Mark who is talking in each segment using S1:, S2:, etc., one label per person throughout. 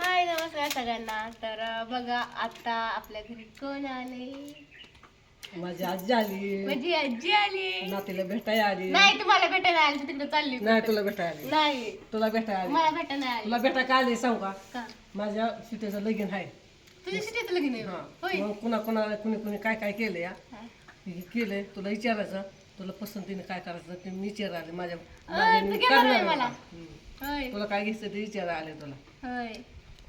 S1: हाय नमस्कार सगळ्यांना. तर बघा आता आपल्या घरी कोण आले?
S2: माझी आजी आली.
S1: माझी आजी आली.
S2: नातीला भेटायला आली.
S1: नाही तुम्हाला भेटायला आली तिकडे चालली
S2: नाही तुला भेटायला आली.
S1: नाही.
S2: तुला भेटायला आली.
S1: मला भेटायला आली.
S2: तुला भेटा का आली सांगू का? माझ्या सिटीचं लगीन आहे.
S1: तुझ्या सिटीत लगीन आहे?
S2: हा.
S1: होय.
S2: मग कुणा कुणाला कुणी कुणी काय काय केलं या केलंय तुला विचारायचं. तुला पसंतीने काय करायचं ते मी विचार आले. माझ्या
S1: अं,
S2: माझ्या
S1: तू
S2: मी
S1: घेणार आहे
S2: करणार
S1: मला.
S2: आहे. हम्म.
S1: होय.
S2: तुला काय घ्यायचं ते विचार आले तुला.
S1: होय.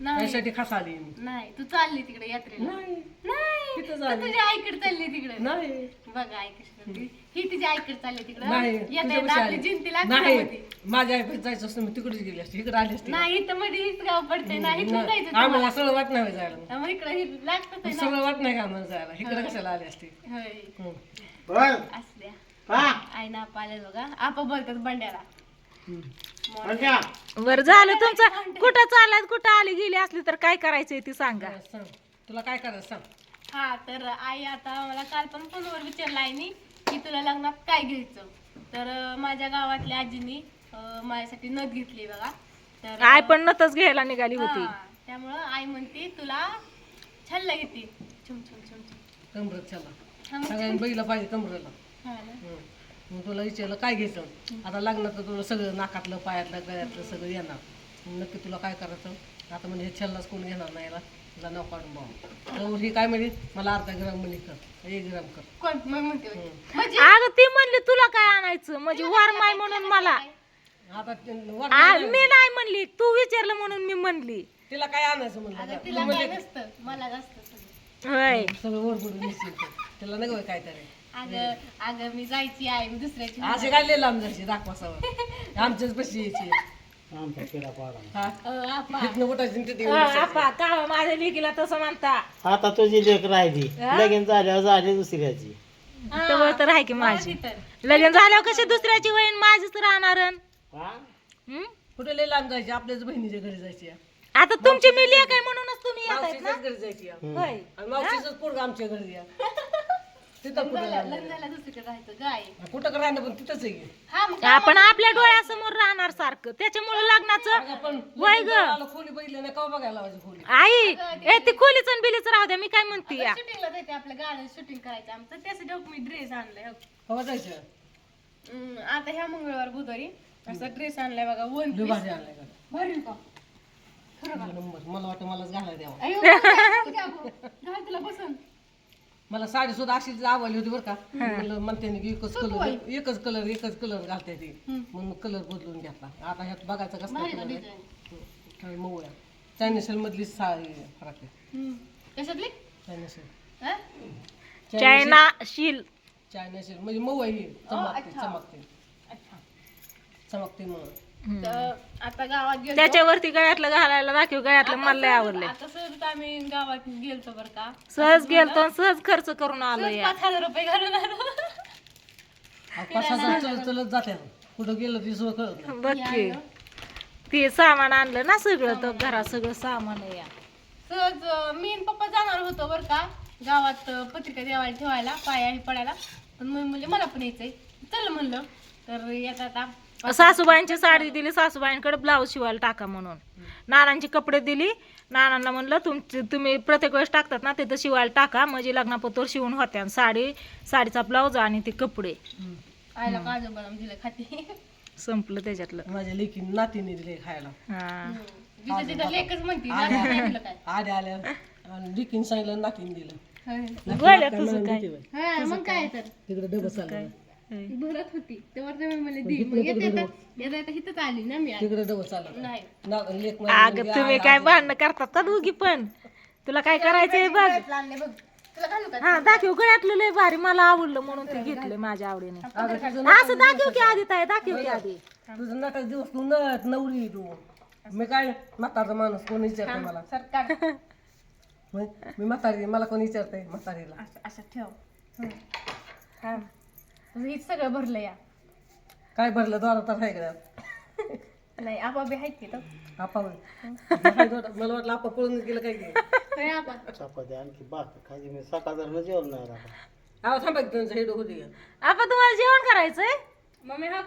S1: नाही.
S2: त्यासाठी खास आली मी.
S1: नाही तू चालली तिकडे यात्रेला.
S2: नाही.
S1: नाही
S2: तिथं
S1: तू
S2: झाली.
S1: तुझ्या आईकडे चालली तिकडे.
S2: नाही.
S1: बघा करते. ही तुझ्या आईकडे चालली तिकडे.
S2: नाही
S1: येता
S2: तुझ्यापाशी
S1: येता आपली
S2: आली.
S1: जिंती लागते
S2: नाही. माझ्या आई जायचं असतं मी तिकडेच गेली असते. इकडे आली असते.
S1: नाही इथं मध्ये हीच गाव पडते नाही इथून जायचं तुम्हाला.
S2: आम्हाला सगळं वाट नाही जायला.
S1: मग इकडे ही ना.
S2: सगळं वाट नाही का आम्हाला जायला? इकडे कशाला आली असते?
S1: होय.
S2: हम्म.
S3: बोल.
S1: असू द्या
S3: हा.
S1: आई ना पाले बघा. आपा बोलतात बंड्याला.
S3: अच्छा
S4: बर झालं तुमचं. कुठं चालत कुठं आली गेली असली तर काय करायचंय ती सांगा.
S2: हा, सांग. तुला काय करायचं सांग.
S1: हा तर आई आता मला काल पण फोनवर विचारलं आईनी की तुला लग्नात काय घ्यायचं? तर अं, माझ्या गावातल्या आजीनी अं, माझ्यासाठी नथ घेतली बघा. तर
S4: आय पण नतच घ्यायला निघाली होती.
S1: हा, त्यामुळं आई म्हणते तुला छल्ला घेते. छुम छुम छुम छुम.
S2: कमरत चला
S1: हा, मग
S2: सगळ्यांना बैला पाहिजे कमरेला.
S1: हा ना.
S2: हम्म. मग तुला विचारलं काय घ्यायचं? आता लग्नात तर तुला सगळं नाकातलं पायातलं गळ्यातलं सगळं येणार. मग नक्की तुला काय करायचं? आता म्हणजे हे छल्लाच कोण घेणार नाही याला. तुला नाव काढून भाऊ तर ही काय म्हणजे मला अर्धा ग्राम म्हणे कर. एक ग्राम कर.
S1: कोण? मग म्हणते होय. म्हणजे?
S4: अगं ती म्हणली तुला काय आणायचं? म्हणजे वारमाय म्हणून मला.
S2: आता ते वर-
S4: आ, मी नाही म्हणली. तू विचारलं म्हणून मी म्हणली.
S2: तिला काय आणायचं म्हणलं?
S1: तिला काय नसतं. मला जास्त सगळं.
S4: होय.
S2: सगळं ते. तिला नका होय काय तरी
S1: अगं अगं मी जायची आहे मी दुसऱ्याची
S2: असे काय लय लांब जायचे दाखवासावर आमच्याच पशी यायची.
S3: आमचा किडा पाडा.
S2: हा?
S1: अं, आपा
S2: तिथनं उठायची आणि तिथे
S4: अ,
S2: येऊन बसायचं.
S4: आपा का माझ्या लेकीला तसं म्हणता?
S3: आता तुझी लेख राहिली. लगीन झाल्यावर झाली दुसऱ्याची.
S4: तर आहे की माझी.
S1: तर
S4: लग्न झाल्यावर कशी दुसऱ्याची वहीन माझीच राहणार
S3: हा?
S2: कुठे लय लांब जायची? आपल्याच बहिणीच्या घरी जायची
S4: आता तुमची मी लेक आहे म्हणूनच तुम्ही येत आहेत ना?
S2: मावशीच्याच घरी जायची
S4: होय.
S2: आणि मावशीच पोरग आमच्या घरी या तिथं कुठं
S1: लग्न
S2: लांब
S1: झालं दुसरीकडे राहायचं गाय
S2: कुठं राहणं पण तिथंच आहे की.
S1: हा मग
S4: आपण आपल्या डोळ्यासमोर राहणार सारखं त्याच्यामुळे लग्नाचं
S2: पण
S4: वय
S2: लगीन
S4: ग.
S2: खोली बघितलं नाही का बघायला खोली
S4: आई ए ती खोलीच आणि बिलीच राहू द्या मी काय म्हणते या
S1: शूटिंगला जायचं आपल्या गाणं शूटिंग करायचं आमचं त्यासाठी हो मी ड्रेस आणलाय हो.
S2: कवा जायचं
S1: हम्म, आता ह्या मंगळवार बुधवारी असा ड्रेस आणलाय बघा वन
S2: लय भारी आणलाय का
S1: भरील का
S2: मला वाटतं मलाच घालायला द्यावा
S1: अयो. घाल तुला बसून
S2: मला साडी सुद्धा अशीच आवडली होती बरं का. म्हणलं म्हणते ना की एकच कलर एकच कलर एकच कलर घालते ती. म्हणून कलर बदलून घेतला. आता ह्यात बघायचं कसं कलर काय मऊया चायनीस मधली साडी फरक आहे.
S1: कशातली? हा?
S4: चायना शील
S2: चायनीस म्हणजे मऊ आहे ही. चमकते. चमकते.
S1: अच्छा.
S2: चमकते म्हणून.
S1: तर आता गावात गेलो
S4: त्याच्यावरती गळ्यातलं घालायला दाखव गळ्यातलं मला लय आवडलंय.
S1: आता सहज आम्ही गावात गेलतो बरं का.
S4: सहज गेलतो आणि सहज खर्च करून आलो
S1: सहज
S4: या.
S1: पाच हजार रुपये घालून आलो.
S2: आ, पाच हजार चलत चलत जाते. कुठं गेलं ती सुद्धा कळत नाही.
S4: बघ की. ते सामान आणलं ना सगळं तर घरात सगळं सामान आहे या.
S1: सहज अं, मी आणि पप्पा जाणार होतो बरं का गावात अं, पत्रिका देवाला ठेवायला पाया हे पडायला. पण मग म्हणजे मला पण यायचंय. चल म्हणलं तर येत आता.
S4: सासूबाईंची साडी दिली सासूबाईंकडे ब्लाऊज शिवायला टाका म्हणून. नानांची कपडे दिली नानांना म्हणलं तुमची तुम्ही प्रत्येक वेळेस टाकतात ना तिथं शिवायला टाका. म्हणजे लग्नापत्र शिवून होत्या. आणि साडी साडीचा ब्लाऊज आणि ते कपडे.
S1: आईला काजू बदाम दिलं खाती.
S4: संपलं त्याच्यातलं.
S2: माझ्या लेकी नातीने दिले खायला.
S4: हा.
S1: तिथं तिथं लेकच म्हणते नाती नाही दिलं काय?
S2: आल्या आल्या आणि लेकीन सांगितलं नातीने दिलं.
S1: होय.
S4: गोळ्या तुझं काय?
S1: हा मग काय तर.
S2: तिकडे डबल
S1: भरत होती. तेव्हा तुम्ही म्हणले दी. मग येते येता येता येता इथंच आली ना मी आज.
S2: तिकडे डबल चाललं
S1: नाही.
S2: लेक
S4: अगं तुम्ही काय भांडणं करतात का दोघी पण. तुला काय करायचंय बघ.
S1: गळ्यातलं आणलंय बघ. तुला घालू का?
S4: हा दाखव. गळ्यातलं लय भारी. मला आवडलं म्हणून ते घेतलं माझ्या आवडीने. असं दाखव की आधी ताई दाखव की आधी.
S2: तुझं नाटक दिवस तू नट नवरी आहे तू. मी काय म्हातारचा माणूस कोण विचारते मला?
S1: सरकार
S2: मी मी म्हातारी मला कोण विचारते म्हातारीला?
S1: असं असं ठेव. हं. हा हेच सगळं भरलं या.
S2: काय भरलं? द्वारा तर आहे का?
S1: नाही आपा बी आहेत की तो
S2: आपा. काय? मला वाटलं आपा पळून गेलं काय की
S1: होय आपा
S3: चपाती आणखी बाकी खाली मी सकाळ जर जेवण नाही राहता
S2: आवा थांबा की त्यांचं हे डोकं दे
S4: आपण तुम्हाला जेवण करायचंय?
S1: मम्मी हा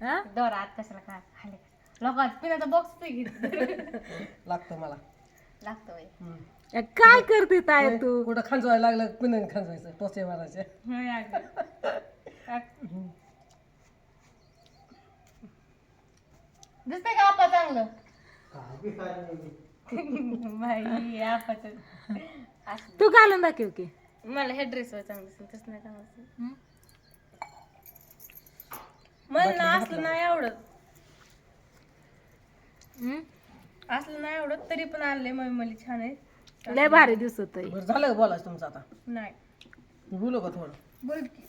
S4: हा?
S1: दोरा आत कशाला काय खाली. लोकात पिण्याचा बॉक्स ते घेत.
S2: लागतं मला.
S1: लागतं बाई.
S4: काय करते ताय तू?
S2: कुठं खांजवायला लागलं पिण्याने खांजवायचं? टोचे मारायचे
S1: होय अगं. दिसतंय का आपा चांगलं. बाई आपाचं असं.
S4: तू घालून दाखव की
S1: मला हे ड्रेस चांगलं दिसलं तसं नाही चांगलं दिसलं.
S4: हं?
S1: मला ना असलं नाही आवडत
S4: हं?
S1: असलं नाही आवडत तरी पण आणले मम्मी मला छान आहे
S4: लय भारी दिसत आहे
S2: बरं झालं का बोलायचं तुमचं आता
S1: नाही
S2: बोलू का थोडं
S1: बोल की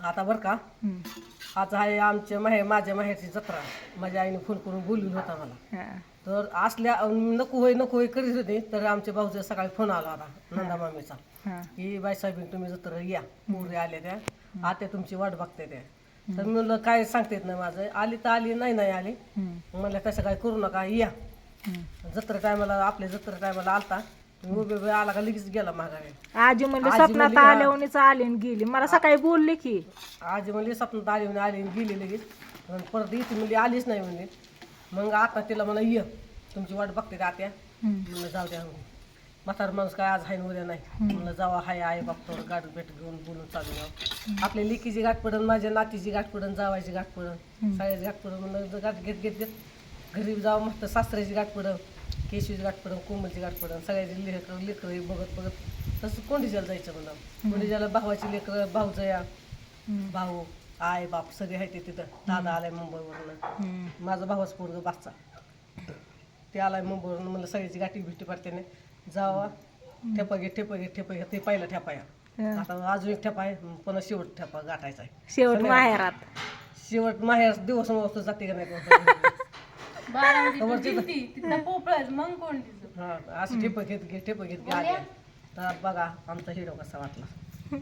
S2: आता बरं का
S4: हं.
S2: आज आहे आमच्या माहेर माझ्या माहेरची जत्रा. माझ्या आईने फोन करून बोलवलं होता मला
S4: हा.
S2: तर असल्या नको होय नको होय करीत होते तर आमच्या भाऊचा सकाळी फोन आला होता नंदा मामीचा.
S4: हा.
S2: की बाईसाहेब तुम्ही जत्रा या. मोरे आल्या त्या. आत्या तुमची वाट बघते त्या. तर मी म्हणलं काय सांगता येत नाही माझं? आली तर आली नाही नाही आली. म्हणलं तसं काय करू नका या.
S4: हं.
S2: जत्रा टायमाला आपल्या जत्रा टायमाला आलता. उभे आला का लगेच गेला माघारी.
S4: आजी म्हणले
S2: आजी
S4: स्वप्नात
S2: म्हणली,
S4: आली आणि गेली. मला सकाळी बोलली की
S2: आजी म्हणली स्वप्नात आली म्हणे आली आणि गेली लगेच. परत इथे म्हणली आलीच नाही म्हणली मग आता तिला म्हणा ये तुमची वाट बघते का आत्या?
S4: हं.
S2: म्हणलं जाऊ द्या म्हातार माणूस काय आज हाय न उद्या नाही. म्हणलं जावा हाय आई बापtor गाठ भेट घेऊन बोलून चालू जाऊ. आपल्या लेकीची गाठ पडन माझ्या नातीची गाठ पडन जावायची गाठ पडन. सगळ्याची गाठ पडन म्हणलं गाठ घेत घेत घेत. घरी जावं मस्त सासऱ्याची गाठ पडन. केशीची गाठ पडन कोमलची गाठ पडन सगळ्याची लेकर लेकरं बघत बघत तसं कोंडीच्याला जायचं म्हणलं कोंडीच्याला भावाची लेकरं भाऊजया. भाऊ आई बाप सगळे आहेत ते तिथं. दादा आलाय मुंबईवरून. माझा भावाच पोरग बाचा. ते आलाय मुंबईवरून म्हणलं सगळ्याची गाठी बिठी पडते नाही जावा ठेपा घे ठेपा घे ठेपा घे. ते पहिला ठेपा या.
S4: हं.
S2: आता अजून एक ठेपा आहे पुन्हा शेवट ठेपा गाठायचा आहे.
S4: शेवट माहेरात.
S2: शेवट माहेर दिवस जाते का नाही
S1: पोपळच मग कोण तिचं
S2: हा असं ठेपा घेत घे ठेपा घेत घे तर बघा आमचा हिरो कसा वाटला.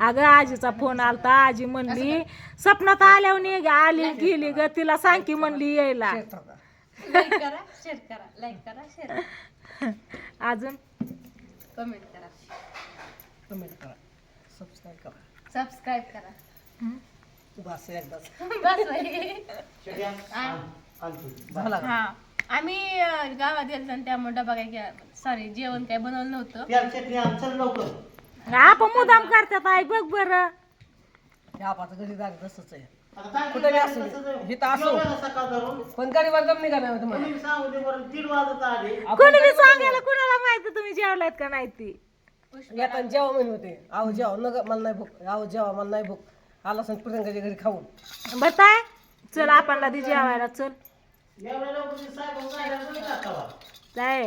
S4: अगं आजीचा फोन आलता. आजी म्हणली सपनात आल्यावर आली गेली ग. तिला सांग की म्हणली यायला.
S2: शेत होता.
S1: लाईक करा शेअर करा लाईक करा शेअर
S4: अजून?
S1: कमेंट करा.
S2: कमेंट करा. सबस्क्राईब करा.
S1: सबस्क्राईब करा?
S2: बस एकदाच
S1: बस. बाई.
S2: झाला का?
S1: हा. आम्ही अं, गावात गेलो त्यामुळे डबा काय सॉरी जेवण काय बनवलं नव्हतं.
S4: आपण मुदाम करतात आई बघ बर.
S2: आपाचं घरी जागा तसंच आहे. कुठे बी असू दे. इथं असू. पण गरीबाला दम निघा नाही तुम्हाला
S3: कोणी सांगू दे बरं तीन वाजत आले.
S4: कोणी बी सांगायला कुणाला माहिती तुम्ही जेवलात का नाही ती?
S2: येताना जेवा म्हणून होते. आहो मला नाही भूक. आहो जेवा मला नाही भूक. आला सांग प्रियंकाच्या घरी खाऊन.
S4: बताय चल आपणला ती जेवायला चल.
S3: एवढ्या लवकर ते साहेब जायला कोणी टाकावा
S4: काय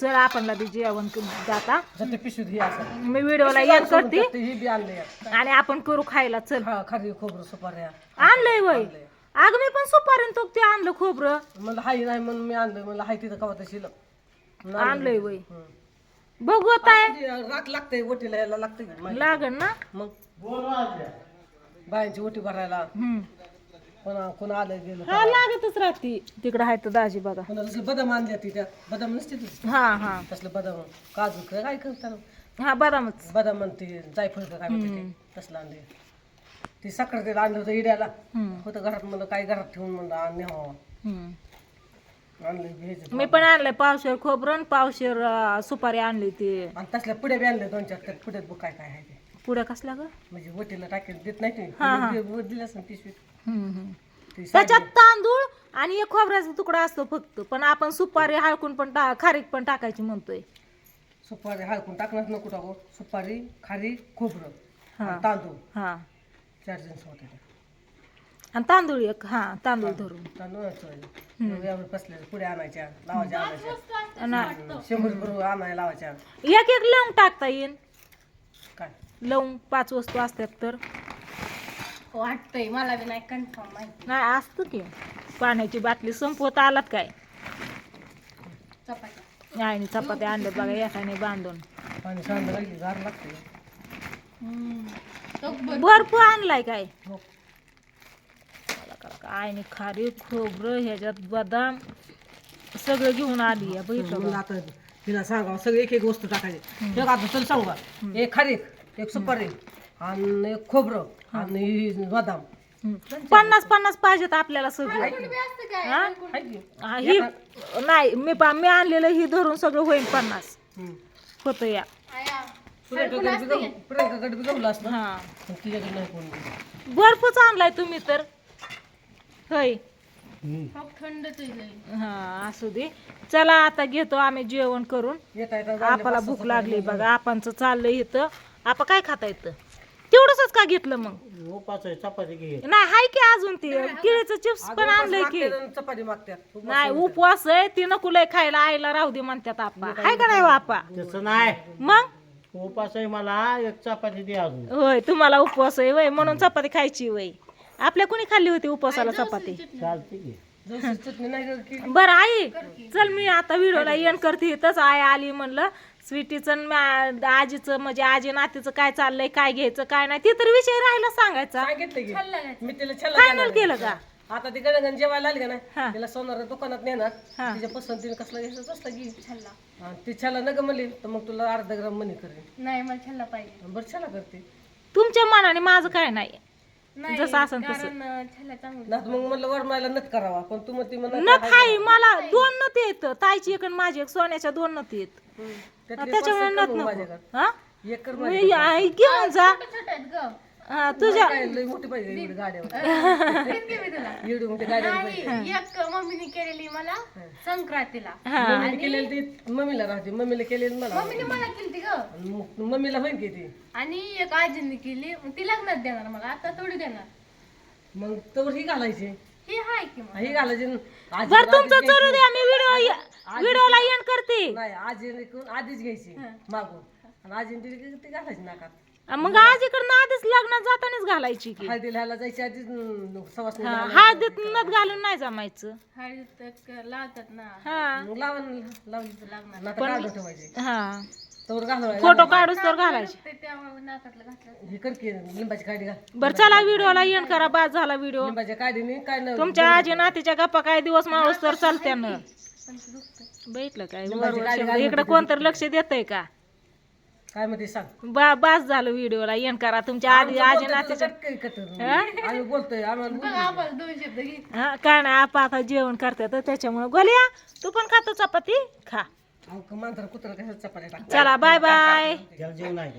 S4: चल आपणला ती जेवण जाता.
S2: जते पिशवीत ही असं.
S4: मी व्हिडिओला येण करते.
S2: ही बी आणले
S4: आणि आपण करू खायला चल.
S2: हा खारी खोबरं सुपाऱ्या.
S4: आणलंय वय. अगं मी पण सुपारीन तो ते आणलं खोबरं.
S2: म्हणलं हाय नाही म्हणून मी आणलं. म्हणलं हाय तिथं कवा तशी
S4: आणलंय वय. बघू आता.
S2: राख लागते ओटीला यायला लागते की माहिती.
S4: लागन ना.
S2: मग?
S3: वाजल्या
S2: बायांची ओटी भरायला.
S4: हम्म.
S2: कोणा कोणा आलं गेलं
S4: हा लागतच राहते. तिकडं आहे तर दाजी बघा.
S2: कोणा तसलं बदाम आणल्या ती त्या बदाम नसते ती
S4: हा हा.
S2: तसलं बदाम काजू का काय करतात
S4: हा बदामच.
S2: बदाम म्हणते जायफळ का काय म्हणते ते. तसलं आणले ती साखर आणलं होतं इड्याला.
S4: हम्म.
S2: होतं घरात म्हणलं काय घरात ठेवून म्हणलं आणि न्यावं.
S4: हम्म.
S2: आणलं घ्यायचं
S4: मी पण आणलंय पावशेर खोबरं आणि पावशेर अं, सुपारी आणली ती.
S2: आणि तसल्या पुढे बी आणले दोन चार त्यात पुढ्यात बघ काय काय आहे ते.
S4: पुढे कसला ग?
S2: म्हणजे वटीला टाकेल देत नाही
S4: हा, हा.
S2: तुम्ही दिलं असं पिशवीत. ती
S4: त्याच्यात तांदूळ आणि एक खोबऱ्याचा तुकडा असतो फक्त. पण आपण सुपारी हळकून पण टा खारीक पण टाकायची म्हणतोय.
S2: सुपारी हळकून टाकणार नको टाकू. सुपारी खारी खोबरं
S4: हा.
S2: आणि तांदूळ.
S4: हा.
S2: चार होते ते.
S4: आणि तांदूळ एक हा तांदूळ धरून.
S2: तांदूळ बसले पुढे आणायच्या लावायच्या आणायच्या.
S4: आणि
S2: शंभर बरोबर आणायला लावायच्या.
S4: एक एक लवंग टाकता येईल
S2: काय?
S4: लवंग पाच वस्तू असतात तर.
S1: वाटतंय मला बी नाही कन्फर्म माहिती.
S4: नाही असतं की. पाण्याची बाटली संपवत आलात काय?
S1: चपात्या.
S4: आणि चपात्या आणल्यात बघा एकाने बांधून.
S2: गार लागते.
S4: भरपूर आणलाय काय?
S2: हो.
S4: आईने खारी खोबरं ह्याच्यात बदाम सगळं घेऊन आली का?
S2: आता तिला सांगा सगळे एक एक वस्तू टाकायची. एक आता तुला सांगा एक खारीक एक सुपारी. आणि एक खोबरं आणि ही बदाम.
S4: पन्नास पन्नास पाहिजेत आपल्याला सगळं. हा?
S2: हाय की?
S4: हा, ही नाही मी पा मी आणलेलं ही धरून सगळं होईल पन्नास.
S2: हम्म.
S4: होतं या.
S1: आया.
S2: प्रियंकाकडे बी गम- प्रियंकाकडे बी गमलं असतं.
S4: हा.
S2: पण तिच्याकडे नाही कोण गेलं.
S4: बर्फच आणलाय तुम्ही तर. होय. हा असू दे. चला आता घेतो आम्ही जेवण करून.
S2: येता
S4: आपल्याला भूक लागली बघा. आपणचं चाललंय इथं. आपण काय खाता येतं तेवढंच का घेतलं मग?
S3: उपास आहे चपाती घे.
S4: नाही हाय की अजून ते? केळीचं चिप्स पण आणलंय की
S2: चपाती मागतात
S4: नाही उपवास आहे ती नको लय खायला आईला राहू दे म्हणतात आपा. हाय का नाही बापा?
S3: तसं नाही.
S4: मग?
S3: उपास आहे मला एक चपाती दे अजून.
S4: होय तुम्हाला उपवास आहे वय म्हणून चपाती खायची वय. आपल्या कोणी खाल्ली होती उपवासाला चपाती?
S3: चालते
S2: की.
S4: बरं आई चल मी आता व्हिडिओला येण करते इथंच आई आली म्हणलं. स्वीटीचं न मा- आजीचं म्हणजे आजी नातीचं काय चाललंय काय घ्यायचं काय नाही ते तर विषय राहिला सांगायचा.
S2: सांगितलं की. मी तिला छल्ला
S4: फायनल केलं का.
S2: आता ती गणगण जेवायला आली का. नाही? तिला सोनार दुकानात नेणार. तिच्या पसंतीने कसलं घ्यायचं तसलं घे.
S1: छल्ला
S2: ती छाला नग म्हणली तर मग तुला अर्धा ग्राम मनी करेन.
S1: नाही मला छल्ला पाहिजे.
S2: बरं छाला करते.
S4: तुमच्या मनाने माझं काय नाही?
S1: नाही
S4: जसं असेल तसं.
S1: कारण अं, छल्ला चांगलं
S2: ना मग म्हणलं वरमायला नत करावा. पण तू म्हणते म्हणा
S4: न खाई मला दोन नत येत. ताईची एक आणि माझी एक सोन्याच्या दोन नत येत. त्याच्यामुळे नत नको. हा?
S2: एक कर
S4: आई घेऊन जा.
S1: छोटे आहेत ग.
S4: हा, तुझ्या
S2: लई मोठी पाहिजे एवढी गाड्यावर.
S1: देईन की मी तुला.
S2: एवढी मोठी गाड्यावर पाहिजे.
S1: नाही एक मम्मीने केलेली मला संक्रांतीला.
S4: हा.
S2: मम्मीने केलेली ती मम्मीला राहते मम्मीला केलेली मला.
S1: मम्मीने मला केली ग.
S2: आणि मग मम्मीला होईल की ती
S1: आणि एक आजीने केली मग ती लग्नात देणार मला आता थोडी देणार.
S2: मग तवर ही घालायची.
S1: हे हाय की मग.
S2: ही घालायची आजी
S4: बर तुमचं द्या मी व्हिडिओ व्हिडिओला येण करते.
S2: नाही आजीने करून आधीच घ्यायची मागून. आणि आजीने दिली की ती घालायची नाकात.
S4: मग आजीकडनं आधीच लग्नात जातानाच घालायची की.
S2: हळदीला ह्याला जायची आधीच
S4: हा, हळदीत नथ घालून नाही जमायचं.
S1: हळदी तर लावतात ना.
S4: हा.
S2: मग लावून लावली नाका काढून ठेवायची.
S4: हा.
S2: तवर घालवायची
S4: फोटो काढूस तर घालायचे.
S1: ते त्यामुळे नाकातलं घातलं.
S2: हे कर की लिंबाची काडी घाल.
S4: बर चला व्हिडिओला येण करा. बाद झाला व्हिडिओ.
S2: लिंबाच्या काडीने काय न
S4: तुमच्या आजी नातीच्या गप्पा काय दिवस माणूस तर चालत्या न.
S1: पण दुखतं
S4: काय. इकडे कोणतरी लक्ष देतय का?
S2: काय म्हणते सांग.
S4: बा बास झालं व्हिडिओला येण करा तुमच्या आधी आजी नातीच्या
S2: आम्ही बोलतोय आम्हाला
S1: बघ आम्हाला दोन शब्द घे.
S4: हा काय नाही आपा आता जेवण करतात त्याच्यामुळे गोल्या तू पण खातो चपाती खा.
S2: मांजर कुत्र कसं चपात्या
S4: चला बाय बाय.
S3: जेवण आहे.